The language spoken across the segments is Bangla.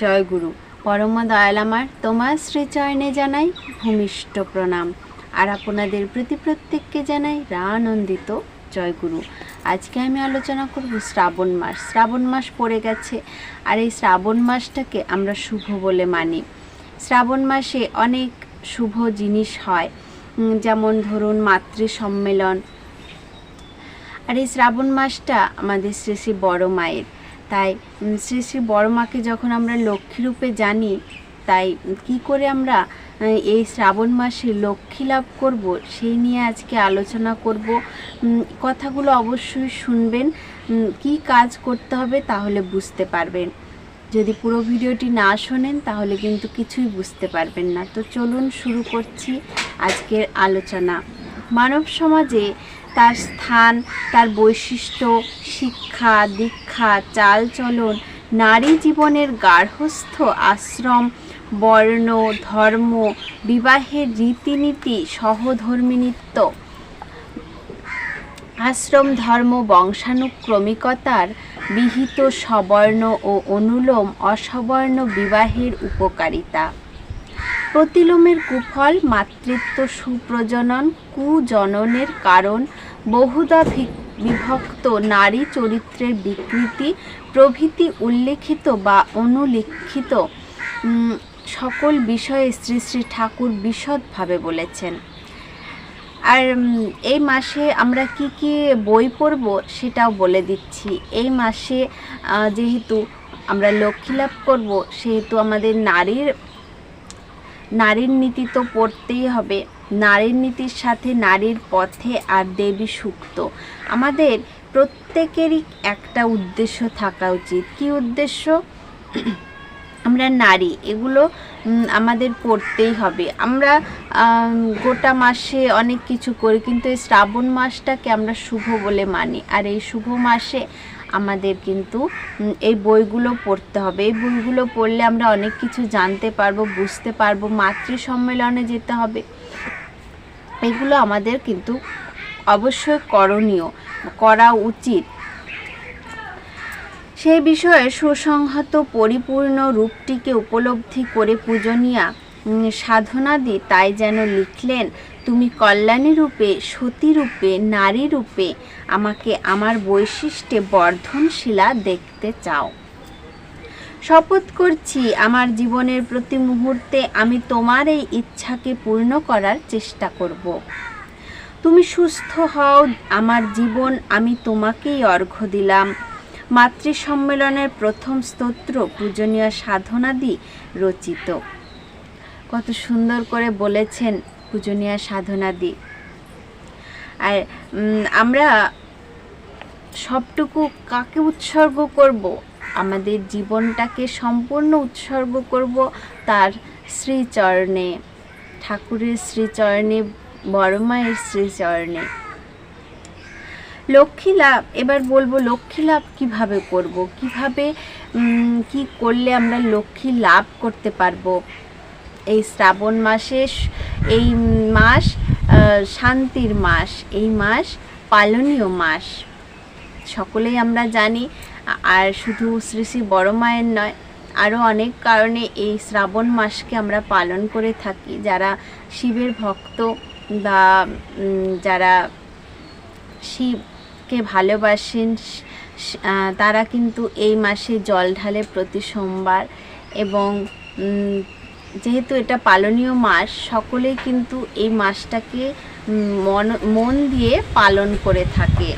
জয় গুরু পরম দয়াল আমার তোমার শ্রীচরণে জানাই ভূমিষ্ঠ প্রণাম। আর আপনাদের প্রতি প্রত্যেককে জানাই রানন্দিত জয় গুরু আজকে আমি আলোচনা করব শ্রাবণ মাস। শ্রাবণ মাস পড়ে গেছে, আর এই শ্রাবণ মাসটাকে আমরা শুভ বলে মানি। শ্রাবণ মাসে অনেক শুভ জিনিস হয় যেমন ধরুন মাতৃ সম্মেলন আর এই শ্রাবণ মাসটা আমাদের শ্রী শ্রী বড় মায়ের। তাই শ্রী শ্রী বড় মাকে যখন আমরা লক্ষ্মী রূপে জানি, তাই কি করে আমরা এই শ্রাবণ মাসে লক্ষ্মী লাভ করব, সেই নিয়ে আজকে আলোচনা করব। কথাগুলো অবশ্যই শুনবেন। কি কাজ করতে হবে তাহলে বুঝতে পারবেন। যদি পুরো ভিডিওটি না শোনেন, তাহলে কিন্তু কিছুই বুঝতে পারবেন না। তো চলুন শুরু করছি আজকের আলোচনা। মানব সমাজে তার স্থান, তার বৈশিষ্ট্য, শিক্ষা, দীক্ষা, চালচলন, নারী জীবনের গার্হস্থ আশ্রম, বর্ণ, ধর্ম, বিবাহের রীতিনীতি, সহধর্মিনীত্ব। আশ্রম, ধর্ম, বংশানুক্রমিকতার বিহিত সবর্ণ ও অনুলোম অসবর্ণ বিবাহের উপকারিতা। প্রতিলোমের কুফল, মাতৃত্ব, সুপ্রজনন, কুজননের কারণ, বহুদা বিভক্ত নারী চরিত্রের বিকৃতি, প্রভৃতি উল্লেখিত বা অনুলিখিত সকল বিষয়ে শ্রী শ্রী ঠাকুর বিশদভাবে বলেছেন। আর এই মাসে আমরা কি কি বই পড়ব সেটাও বলে দিচ্ছি। এই মাসে যেহেতু আমরা লক্ষ্মী লাভ করব, সেহেতু আমাদের নারীর নারীর নীতি তো পড়তেই হবে। নারীর নীতির সাথে নারীর পথে আর দেবী সুক্ত। আমাদের প্রত্যেকেরই একটা উদ্দেশ্য থাকা উচিত। কি উদ্দেশ্য? আমরা নারী, এগুলো আমাদের পড়তেই হবে। আমরা গোটা মাসে অনেক কিছু করি, কিন্তু এই শ্রাবণ মাসটাকে আমরা শুভ বলে মানি। আর এই শুভ মাসে আমাদের কিন্তু এই বইগুলো পড়তে হবে। এই বইগুলো পড়লে আমরা অনেক কিছু জানতে পারব, বুঝতে পারব মাতৃ সম্মেলনে যেতে হবে। এগুলো আমাদের কিন্তু অবশ্যই করণীয়, করা উচিত। সেই বিষয়ে সুসংহত পরিপূর্ণ রূপটিকে উপলব্ধি করে পূজনীয়া সাধনাদি তাই যেন লিখলেন, তুমি কল্যাণী রূপে, সতী রূপে, নারী রূপে আমাকে আমার বৈশিষ্ট্যে বর্ধনশীলা দেখতে চাও। শপথ করছি আমার জীবনের প্রতি মুহূর্তে আমি তোমার এই ইচ্ছাকে পূর্ণ করার চেষ্টা করব। তুমি সুস্থ হও, আমার জীবন আমি তোমাকেই অর্ঘ্য দিলাম। মাতৃ সম্মেলনের প্রথম স্তোত্র পূজনীয় সাধনাদি রচিত। কত সুন্দর করে বলেছেন পূজনীয় সাধনাদি। আর আমরা সবটুকু কাকে উৎসর্গ করব? আমাদের জীবনটাকে সম্পূর্ণ উৎসর্গ করব তার শ্রীচরণে, ঠাকুরের শ্রীচরণে, বড় মায়ের শ্রীচরণে। লক্ষ্মী লাভ, এবার বলব লক্ষ্মী লাভ কীভাবে করব? কীভাবে কি করলে আমরা লক্ষ্মী লাভ করতে পারব? এই শ্রাবণ মাসে, এই মাস শান্তির মাস, এই মাস পালনীয় মাস। সকলেই আমরা জানি, আর শুধু শ্রী শ্রী বড় মায়ের নয় আরও অনেক কারণে এই শ্রাবণ মাসকে আমরা পালন করে থাকি। যারা শিবের ভক্ত বা যারা যারা শিবকে ভালোবাসেন। তারা কিন্তু এই মাসে জল ঢালে প্রতি সোমবার এবং যেহেতু এটা পালনীয় মাস, সকলেই কিন্তু এই মাসটাকে মন মন দিয়ে পালন করে থাকে।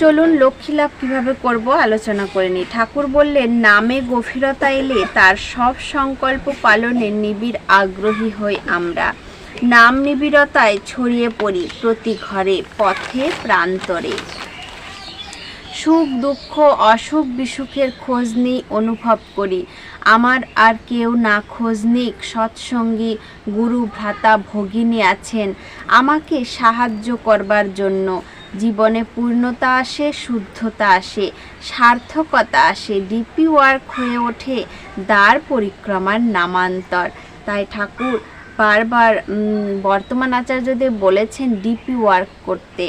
চলুন লক্ষ্মী লাভ কীভাবে করব আলোচনা করে নিই। ঠাকুর বললেন, নামে গভীরতা এলে তার সব সংকল্প পালনে নিবিড় আগ্রহী হই আমরা। নাম নিবিড়তায় ছড়িয়ে পড়ি প্রতি ঘরে, পথে, প্রান্তরে। সুখ, দুঃখ, অসুখ, বিসুখের খোঁজ নিই, অনুভব করি। আমার আর কেউ না খোঁজ নিক, সৎসঙ্গী, গুরু, ভ্রাতা, ভগিনী আছেন। আমাকে সাহায্য করবার জন্য জীবনে পূর্ণতা আসে, শুদ্ধতা আসে, সার্থকতা আসে, ডিপি ওয়ার্ক হয়ে ওঠে, দ্বার পরিক্রমার নামান্তর। তাই ঠাকুর বারবার বর্তমান আচার্যদের বলেছেন ডিপি ওয়ার্ক করতে।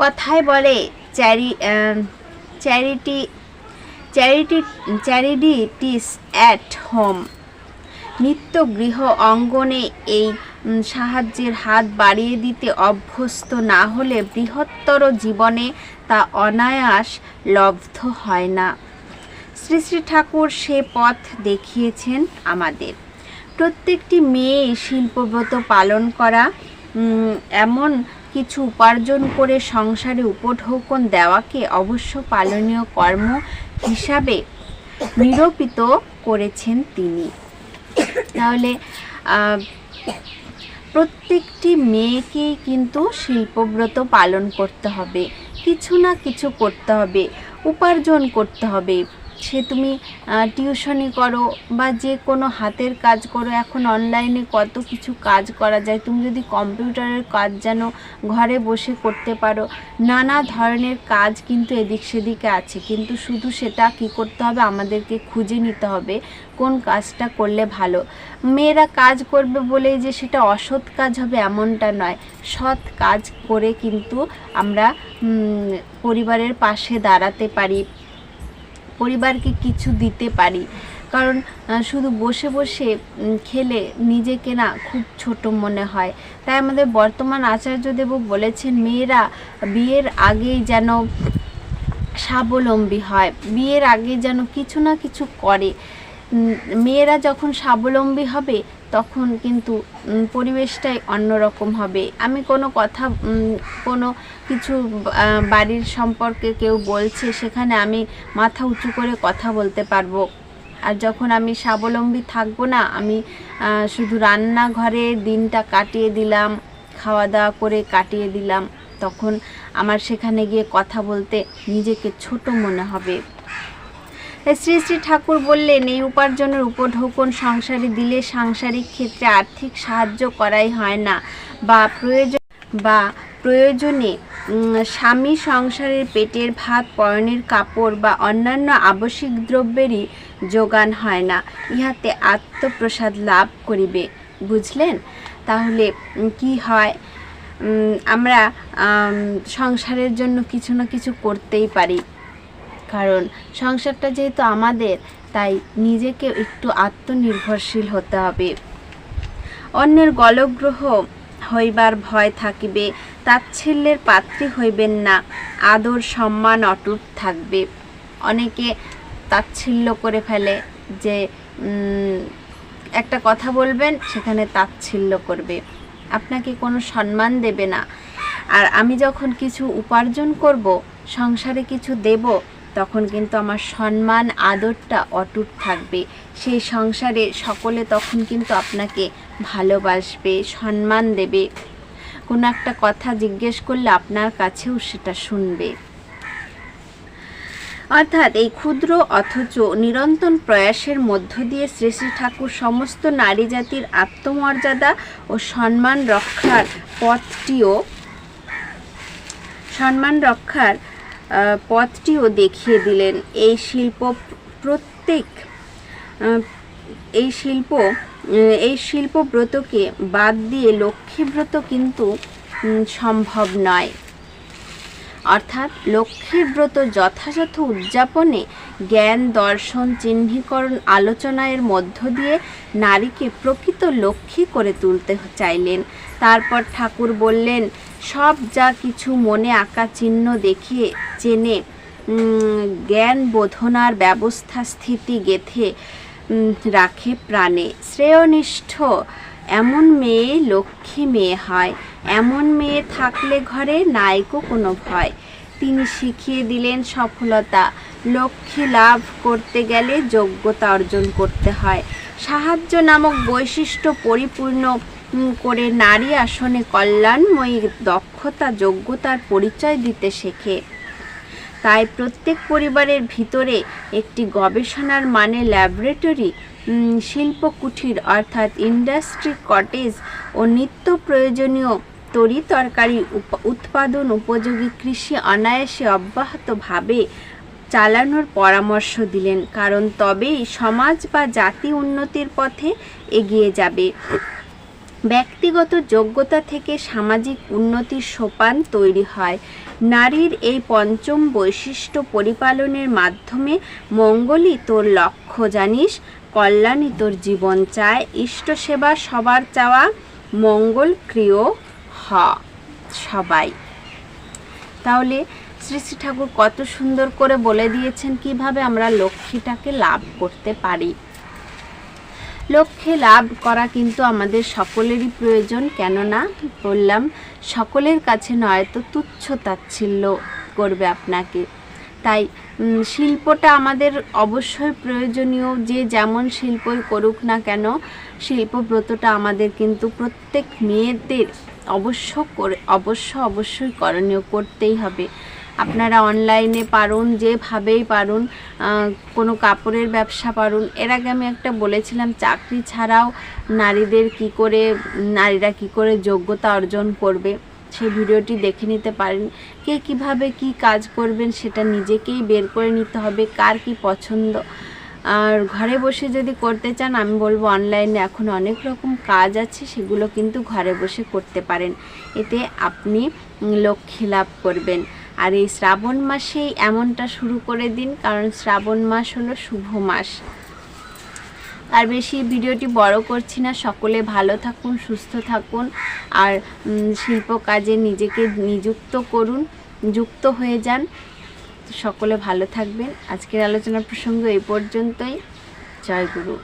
কথায় বলে চ্যারি চ্যারিটি চ্যারিটি চ্যারিডিটিস অ্যাট হোম। নিত্য গৃহ অঙ্গনে এই সাহায্যের হাত বাড়িয়ে দিতে অভ্যস্ত না হলে বৃহত্তর জীবনে তা অনায়াস লব্ধ হয় না। শ্রী শ্রী ঠাকুর সে পথ দেখিয়েছেন আমাদের। প্রত্যেকটি মেয়ে শিল্পব্রত পালন করা এমন কিছু উপার্জন করে সংসারে উপঢৌকন দেওয়াকে অবশ্য পালনীয় কর্ম হিসাবে নিরূপিত করেছেন তিনি। তাহলে প্রত্যেকটি মেয়েকেই কিন্তু শিল্পব্রত পালন করতে হবে। কিছু না কিছু করতে হবে, উপার্জন করতে হবে। সে তুমি টিউশনি করো বা যে কোনো হাতের কাজ করো, এখন অনলাইনে কত কিছু কাজ করা যায়। তুমি যদি কম্পিউটারের কাজ যেন ঘরে বসে করতে পারো, নানা ধরনের কাজ কিন্তু এদিক সেদিকে আছে। কিন্তু শুধু সেটা কি করতে হবে? আমাদেরকে খুঁজে নিতে হবে কোন কাজটা করলে ভালো। মেয়েরা কাজ করবে বলেই যে সেটা অসৎ কাজ হবে এমনটা নয়। সৎ কাজ করে কিন্তু আমরা পরিবারের পাশে দাঁড়াতে পারি। পরিবারকে কিছু দিতে পারি। কারণ শুধু বসে বসে খেলে নিজেকে না খুব ছোট মনে হয়। তাই আমাদের বর্তমান আচার্যদেবও বলেছেন, মেয়েরা বিয়ের আগেই যেন স্বাবলম্বী হয়। বিয়ের আগে যেন কিছু না কিছু করে। মেয়েরা যখন স্বাবলম্বী হবে তখন কিন্তু পরিবেশটাই অন্যরকম হবে। আমি কোনো কথা কোনো কিছু বাড়ির সম্পর্কে কেউ বলছে, সেখানে আমি মাথা উঁচু করে কথা বলতে পারব। আর যখন আমি স্বাবলম্বী থাকব না, আমি শুধু রান্নাঘরে দিনটা কাটিয়ে দিলাম খাওয়া দাওয়া করে কাটিয়ে দিলাম, তখন আমার সেখানে গিয়ে কথা বলতে নিজেকে ছোট মনে হবে। শ্রী শ্রী ঠাকুর বললেন, এই উপার্জনের উপঢৌকন সংসারে দিলে সাংসারিক ক্ষেত্রে আর্থিক সাহায্য করাই হয় না। বা প্রয়োজন, বা প্রয়োজনে স্বামী সংসারের পেটের ভাত, পরনের কাপড় বা অন্যান্য আবশ্যিক দ্রব্যেরই যোগান হয় না। ইহাতে আত্মপ্রসাদ লাভ করিবে। বুঝলেন? তাহলে কি হয়? আমরা সংসারের জন্য কিছু না কিছু করতেই পারি। কারণ সংসারটা যেহেতু আমাদের, তাই নিজেকে একটু আত্মনির্ভরশীল হতে হবে। অন্যের গলগ্রহ হইবার ভয় থাকিবে, তাচ্ছিল্যের পাত্রী হইবেন না, আদর, সম্মান, অটুট থাকবে। অনেকে তাচ্ছিল্য করে ফেলে যে একটা কথা বলবেন, সেখানে তাচ্ছিল্য করবে। আপনাকে কোনো সম্মান দেবে না। আর আমি যখন কিছু উপার্জন করব, সংসারে কিছু দেব তখন কিন্তু আমার সম্মান, আদরটা অটুট থাকবে। সেই সংসারে সকলে তখন কিন্তু আপনাকে ভালোবাসবে, সম্মান দেবে। কোনো একটা কথা জিজ্ঞেস করলে আপনার কাছেও সেটা শুনবে। অর্থাৎ এই ক্ষুদ্র অথচ নিরন্তর প্রয়াসের মধ্য দিয়ে শ্রী শ্রী ঠাকুর সমস্ত নারী জাতির আত্মমর্যাদা ও সম্মান রক্ষার পথটিও সম্মান রক্ষার পথটিও দেখিয়ে দিলেন এই শিল্প প্রত্যেক এই শিল্প এই শিল্পব্রতকে বাদ দিয়ে লক্ষ্মীব্রত কিন্তু সম্ভব নয়। অর্থাৎ লক্ষ্মীর ব্রত যথাযথ উদযাপনে জ্ঞান, দর্শন, চিহ্নীকরণ, আলোচনায়ের মধ্য দিয়ে নারীকে প্রকৃত লক্ষ্মী করে তুলতে চাইলেন। তারপর ঠাকুর বললেন, সব যা কিছু মনে আঁকা চিহ্ন দেখিয়ে চেনে জ্ঞান বোধনার ব্যবস্থা স্থিতি গেথে রাখে প্রাণে। শ্রেয়নিষ্ঠ এমন মেয়ে লক্ষ্মী মেয়ে হয়। এমন মেয়ে থাকলে ঘরে নাইকো কোনো ভয়। তিনি শিখিয়ে দিলেন সফলতা। লক্ষ্মী লাভ করতে গেলে যোগ্যতা অর্জন করতে হয়। সাহায্য নামক বৈশিষ্ট্য পরিপূর্ণ করে নারী আসনে কল্যাণময়ী দক্ষতা, যোগ্যতার পরিচয় দিতে শেখে। তাই প্রত্যেক পরিবারের ভিতরে একটি গবেষণার মানে ল্যাবরেটরি শিল্প কুঠির অর্থাৎ ইন্ডাস্ট্রি কটেজ ও নিত্য প্রয়োজনীয় তরি তরকারি উৎপাদন উপযোগী কৃষি অনায়াসে অব্যাহতভাবে চালানোর পরামর্শ দিলেন। কারণ তবেই সমাজ বা জাতি উন্নতির পথে এগিয়ে যাবে। ব্যক্তিগত যোগ্যতা থেকে সামাজিক উন্নতির সোপান তৈরি হয়। নারীর এই পঞ্চম বৈশিষ্ট্য পরিপালনের মাধ্যমে মঙ্গলই তোর লক্ষ্য, জানিস? কল্যাণই তোর জীবন চায়। ইষ্ট সেবা সবার চাওয়া, মঙ্গল ক্রিয় হ, সবাই। তাহলে শ্রী শ্রী ঠাকুর কত সুন্দর করে বলে দিয়েছেন কীভাবে আমরা লক্ষ্মীটাকে লাভ করতে পারি। লক্ষ্যে লাভ করা কিন্তু আমাদের সকলেরই প্রয়োজন। কেননা, বললাম, সকলের কাছে নয় তো তুচ্ছ তাচ্ছিল্য করবে আপনাকে। তাই শিল্পটা আমাদের অবশ্যই প্রয়োজনীয়। যে যেমন শিল্পই করুক না কেন শিল্পব্রতটা আমাদের কিন্তু প্রত্যেক মেয়েদের অবশ্য করে, অবশ্য অবশ্যই করণীয় করতেই হবে। আপনারা অনলাইনে পারুন যেভাবেই পারুন কোনো কাপড়ের ব্যবসা পারুন। এর আগে আমি একটা বলেছিলাম চাকরি ছাড়াও নারীদের কি করে নারীরা কি করে যোগ্যতা অর্জন করবে সেই ভিডিওটি দেখে নিতে পারেন। কে কীভাবে কি কাজ করবেন সেটা নিজেকেই বের করে নিতে হবে কার কি পছন্দ। আর ঘরে বসে যদি করতে চান আমি বলব অনলাইনে এখন অনেক রকম কাজ আছে সেগুলো কিন্তু ঘরে বসে করতে পারেন। এতে আপনি উম, লক্ষ্মী লাভ করবেন। আর এই শ্রাবণ মাসেই এমনটা শুরু করে দিন, কারণ শ্রাবণ মাস হলো শুভ মাস। আর বেশি ভিডিওটি বড় করছি না, সকলে ভালো থাকুন, সুস্থ থাকুন, আর শিল্প কাজে নিজেকে নিযুক্ত করুন, যুক্ত হয়ে যান। সকলে ভালো থাকবেন। আজকের আলোচনা প্রসঙ্গ এই পর্যন্তই। জয় গুরু।